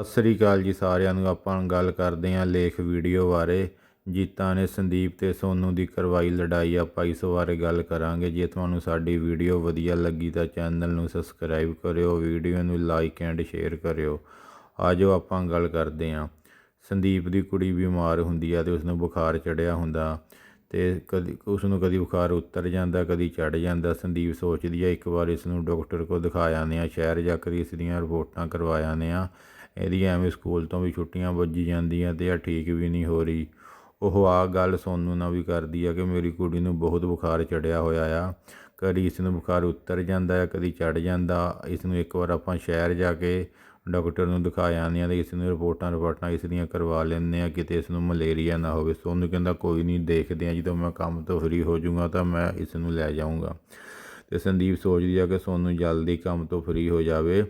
ਸਤਿ ਸ੍ਰੀ ਅਕਾਲ ਜੀ ਸਾਰਿਆਂ ਨੂੰ। ਆਪਾਂ ਗੱਲ ਕਰਦੇ ਹਾਂ ਲੇਖ ਵੀਡੀਓ ਬਾਰੇ। ਜੀਤਾ ਨੇ ਸੰਦੀਪ ਤੇ ਸੋਨੂ ਦੀ ਕਰਵਾਈ ਲੜਾਈ। ਆਪਾਂ ਇਸ ਬਾਰੇ ਗੱਲ ਕਰਾਂਗੇ। ਜੇ ਤੁਹਾਨੂੰ ਸਾਡੀ ਵੀਡੀਓ ਵਧੀਆ ਲੱਗੀ ਤਾਂ ਚੈਨਲ ਨੂੰ ਸਬਸਕ੍ਰਾਈਬ ਕਰਿਓ, ਵੀਡੀਓ ਨੂੰ ਲਾਈਕ ਐਂਡ ਸ਼ੇਅਰ ਕਰਿਓ। ਆਜੋ ਆਪਾਂ ਗੱਲ ਕਰਦੇ ਹਾਂ। ਸੰਦੀਪ ਦੀ ਕੁੜੀ ਬਿਮਾਰ ਹੁੰਦੀ ਆ ਤੇ ਉਸ ਨੂੰ ਬੁਖਾਰ ਚੜਿਆ ਹੁੰਦਾ ਤੇ ਕਦੀ ਉਸ ਨੂੰ ਕਦੀ ਬੁਖਾਰ ਉਤਰ ਜਾਂਦਾ, ਕਦੀ ਚੜ ਜਾਂਦਾ। ਸੰਦੀਪ ਸੋਚਦੀ ਆ, ਇੱਕ ਵਾਰ ਇਸ ਨੂੰ ਡਾਕਟਰ ਕੋਲ ਦਿਖਾ ਆਉਂਦੇ ਆ ਸ਼ਹਿਰ ਜਾ ਕੇ ਇਸ ਦੀਆਂ ਰਿਪੋਰਟਾਂ ਕਰਵਾ ਆਉਂਦੇ ਆ ਇਹਦੀ ਐਵੇਂ ਸਕੂਲ ਤੋਂ ਵੀ ਛੁੱਟੀਆਂ ਵੱਜੀ ਜਾਂਦੀਆਂ ਤੇ ਆ ਠੀਕ ਵੀ ਨਹੀਂ ਹੋ ਰਹੀ। ਉਹ ਆ ਗੱਲ ਸੋਨੂੰ ਨਾਲ ਵੀ ਕਰਦੀ ਆ ਕਿ ਮੇਰੀ ਕੁੜੀ ਨੂੰ ਬਹੁਤ ਬੁਖਾਰ ਚੜਿਆ ਹੋਇਆ ਆ। ਕਦੀ ਇਸ ਨੂੰ ਬੁਖਾਰ ਉਤਰ ਜਾਂਦਾ ਆ, ਕਦੀ ਚੜ ਜਾਂਦਾ। ਇਸ ਨੂੰ ਇੱਕ ਵਾਰ ਆਪਾਂ ਸ਼ਹਿਰ ਜਾ ਕੇ ਡਾਕਟਰ ਨੂੰ ਦਿਖਾ ਜਾਂਦੇ ਹਾਂ ਤੇ ਇਸ ਨੂੰ ਰਿਪੋਰਟਾਂ ਰਿਪੋਰਟਾਂ ਇਸ ਦੀਆਂ ਕਰਵਾ ਲੈਂਦੇ ਆ, ਕਿਤੇ ਇਸ ਨੂੰ ਮਲੇਰੀਆ ਨਾ ਹੋਵੇ। ਸੋਨੂੰ ਕਹਿੰਦਾ, ਕੋਈ ਨਹੀਂ, ਦੇਖਦੇ ਆ, ਜਦੋਂ ਮੈਂ ਕੰਮ ਤੋਂ ਫਰੀ ਹੋ ਜਾਊਂਗਾ ਤਾਂ ਮੈਂ ਇਸ ਨੂੰ ਲੈ ਜਾਊਂਗਾ। ਤੇ ਸੰਦੀਪ ਸੋਚਦੀ ਆ ਕਿ ਸੋਨੂੰ ਜਲਦੀ ਕੰਮ ਤੋਂ ਫਰੀ ਹੋ ਜਾਵੇ।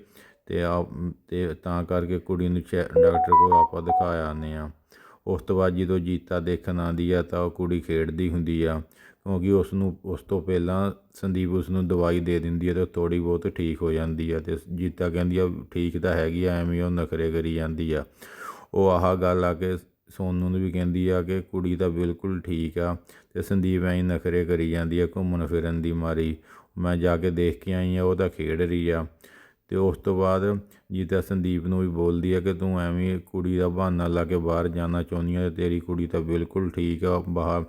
ਤੇ ਆ ਤੇ ਤਾਂ ਕਰਕੇ ਕੁੜੀ ਨੂੰ ਸ਼ਹਿ- ਡਾਕਟਰ ਕੋਲ ਆਪਾਂ ਦਿਖਾ ਆਉਂਦੇ ਆ ਉਸ ਤੋਂ ਬਾਅਦ ਜਦੋਂ ਜੀਤਾ ਦੇਖਣ ਆਉਂਦੀ ਆ ਤਾਂ ਉਹ ਕੁੜੀ ਖੇਡਦੀ ਹੁੰਦੀ ਆ, ਕਿਉਂਕਿ ਉਸ ਨੂੰ ਉਸ ਤੋਂ ਪਹਿਲਾਂ ਸੰਦੀਪ ਉਸ ਨੂੰ ਦਵਾਈ ਦੇ ਦਿੰਦੀ ਆ ਤੇ ਥੋੜੀ ਬਹੁਤ ਠੀਕ ਹੋ ਜਾਂਦੀ ਆ ਤੇ ਜੀਤਾ ਕਹਿੰਦੀ ਆ, ਠੀਕ ਤਾਂ ਹੈਗੀ ਆ, ਐਵੇਂ ਉਹ ਨਖਰੇ ਕਰੀ ਜਾਂਦੀ ਆ। ਉਹ ਆਹ ਗੱਲ ਆ ਕੇ ਸੋਨੂ ਨੂੰ ਵੀ ਕਹਿੰਦੀ ਆ ਕਿ ਕੁੜੀ ਤਾਂ ਬਿਲਕੁਲ ਠੀਕ ਆ ਤੇ ਸੰਦੀਪ ਐਂ ਨਖਰੇ ਕਰੀ ਜਾਂਦੀ ਆ ਘੁੰਮਣ ਫਿਰਨ ਦੀ ਮਾਰੀ। ਮੈਂ ਜਾ ਕੇ ਦੇਖ ਕੇ ਆਈ ਆ, ਉਹ ਤਾਂ ਖੇਡ ਰਹੀ ਆ। ਅਤੇ ਉਸ ਤੋਂ ਬਾਅਦ ਜੀਤਾ ਸੰਦੀਪ ਨੂੰ ਵੀ ਬੋਲਦੀ ਆ ਕਿ ਤੂੰ ਐਵੇਂ ਕੁੜੀ ਦਾ ਬਹਾਨਾ ਲਾ ਕੇ ਬਾਹਰ ਜਾਣਾ ਚਾਹੁੰਦੀ ਆ ਤੇਰੀ ਕੁੜੀ ਤਾਂ ਬਿਲਕੁਲ ਠੀਕ ਆ, ਬਾਹਰ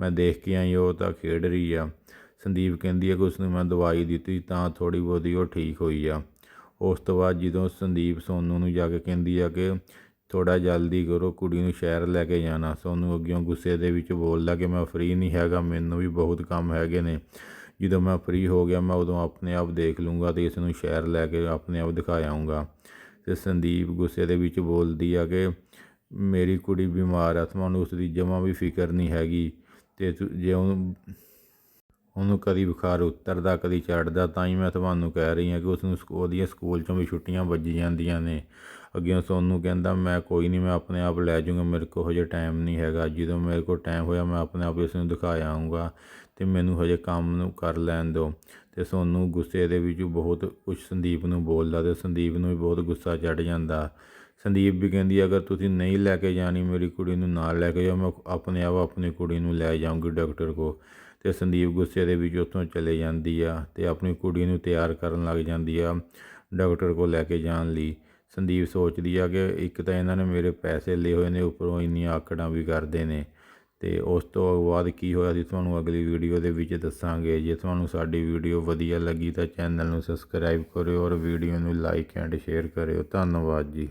ਮੈਂ ਦੇਖ ਕੇ ਆਈ, ਉਹ ਤਾਂ ਖੇਡ ਰਹੀ ਆ। ਸੰਦੀਪ ਕਹਿੰਦੀ ਆ ਕਿ ਉਸ ਨੂੰ ਮੈਂ ਦਵਾਈ ਦਿੱਤੀ ਤਾਂ ਥੋੜੀ ਬਹੁਤੀ ਉਹ ਠੀਕ ਹੋਈ ਆ। ਉਸ ਤੋਂ ਬਾਅਦ ਜਦੋਂ ਸੰਦੀਪ ਸੋਨੂ ਨੂੰ ਜਾ ਕੇ ਕਹਿੰਦੀ ਆ ਕਿ ਥੋੜਾ ਜਲਦੀ ਕਰੋ, ਕੁੜੀ ਨੂੰ ਸ਼ਹਿਰ ਲੈ ਕੇ ਜਾਣਾ। ਸੋਨੂ ਅੱਗਿਓਂ ਗੁੱਸੇ ਦੇ ਵਿੱਚ ਬੋਲਦਾ ਕਿ ਮੈਂ ਫ੍ਰੀ ਨਹੀਂ ਹੈਗਾ, ਮੈਨੂੰ ਵੀ ਬਹੁਤ ਕੰਮ ਹੈਗੇ ਨੇ। ਜਦੋਂ ਮੈਂ ਫ੍ਰੀ ਹੋ ਗਿਆ, ਮੈਂ ਉਦੋਂ ਆਪਣੇ ਆਪ ਦੇਖ ਲੂੰਗਾ ਤੇ ਇਸ ਨੂੰ ਸ਼ਹਿਰ ਲੈ ਕੇ ਆਪਣੇ ਆਪ ਦਿਖਾ ਆਊਂਗਾ। ਤੇ ਸੰਦੀਪ ਗੁੱਸੇ ਦੇ ਵਿੱਚ ਬੋਲਦੀ ਆ ਕਿ ਮੇਰੀ ਕੁੜੀ ਬਿਮਾਰ ਆ, ਤੁਹਾਨੂੰ ਉਸ ਦੀ ਜਮਾਂ ਵੀ ਫਿਕਰ ਨਹੀਂ ਹੈਗੀ ਤੇ ਜੇ ਉਹਨੂੰ ਉਹਨੂੰ ਕਦੀ ਬੁਖਾਰ ਉਤਰਦਾ, ਕਦੀ ਚੜਦਾ ਤਾਂ ਹੀ ਮੈਂ ਤੁਹਾਨੂੰ ਕਹਿ ਰਹੀ ਹਾਂ ਕਿ ਉਸ ਨੂੰ ਸਕੂ- ਉਹਦੀਆਂ ਸਕੂਲ ਚੋਂ ਵੀ ਛੁੱਟੀਆਂ ਵੱਜੀ ਜਾਂਦੀਆਂ ਨੇ। ਅੱਗੇ ਸੋਨੂੰ ਕਹਿੰਦਾ, ਮੈਂ ਕੋਈ ਨਹੀਂ, ਮੈਂ ਆਪਣੇ ਆਪ ਲੈ ਜਾਊਂਗਾ, ਮੇਰੇ ਕੋਲ ਹਜੇ ਟਾਈਮ ਨਹੀਂ ਹੈਗਾ। ਜਦੋਂ ਮੇਰੇ ਕੋਲ ਟਾਈਮ ਹੋਇਆ, ਮੈਂ ਆਪਣੇ ਆਪ ਇਸ ਨੂੰ ਦਿਖਾ ਆਊਂਗਾ। ਅਤੇ ਮੈਨੂੰ ਹਜੇ ਕੰਮ ਨੂੰ ਕਰ ਲੈਣ ਦਿਓ। ਅਤੇ ਸੋਨੂੰ ਗੁੱਸੇ ਦੇ ਵਿੱਚ ਬਹੁਤ ਕੁਛ ਸੰਦੀਪ ਨੂੰ ਬੋਲਦਾ ਅਤੇ ਸੰਦੀਪ ਨੂੰ ਵੀ ਬਹੁਤ ਗੁੱਸਾ ਚੜ ਜਾਂਦਾ। ਸੰਦੀਪ ਵੀ ਕਹਿੰਦੀ, ਅਗਰ ਤੁਸੀਂ ਨਹੀਂ ਲੈ ਕੇ ਜਾਣੀ ਮੇਰੀ ਕੁੜੀ ਨੂੰ ਨਾਲ ਲੈ ਕੇ ਜਾਓ, ਮੈਂ ਆਪਣੇ ਆਪ ਆਪਣੀ ਕੁੜੀ ਨੂੰ ਲੈ ਜਾਊਂਗੀ ਡਾਕਟਰ ਕੋ ਤੇ ਸੰਦੀਪ ਗੁੱਸੇ ਦੇ ਵਿੱਚ ਉੱਥੋਂ ਚਲੇ ਜਾਂਦੀ ਆ ਤੇ ਆਪਣੀ ਕੁੜੀ ਨੂੰ ਤਿਆਰ ਕਰਨ ਲੱਗ ਜਾਂਦੀ ਆ ਡਾਕਟਰ ਕੋ ਲੈ ਕੇ ਜਾਣ ਲਈ। ਸੰਦੀਪ ਸੋਚਦੀ ਆ ਕਿ ਇੱਕ ਤਾਂ ਇਹਨਾਂ ਨੇ ਮੇਰੇ ਪੈਸੇ ਲਏ ਹੋਏ ਨੇ, ਉੱਪਰੋਂ ਇੰਨੀਆਂ ਆਕੜਾਂ ਵੀ ਕਰਦੇ ਨੇ। ਤੇ ਉਸ ਤੋਂ ਬਾਅਦ ਕੀ ਹੋਇਆ ਸੀ ਤੁਹਾਨੂੰ ਅਗਲੀ ਵੀਡੀਓ ਦੇ ਵਿੱਚ ਦੱਸਾਂਗੇ। ਜੇ ਤੁਹਾਨੂੰ ਸਾਡੀ ਵੀਡੀਓ ਵਧੀਆ ਲੱਗੀ ਤਾਂ ਚੈਨਲ ਨੂੰ ਸਬਸਕ੍ਰਾਈਬ ਕਰਿਓ ਔਰ ਵੀਡੀਓ ਨੂੰ ਲਾਈਕ ਐਂਡ ਸ਼ੇਅਰ ਕਰਿਓ। ਧੰਨਵਾਦ ਜੀ।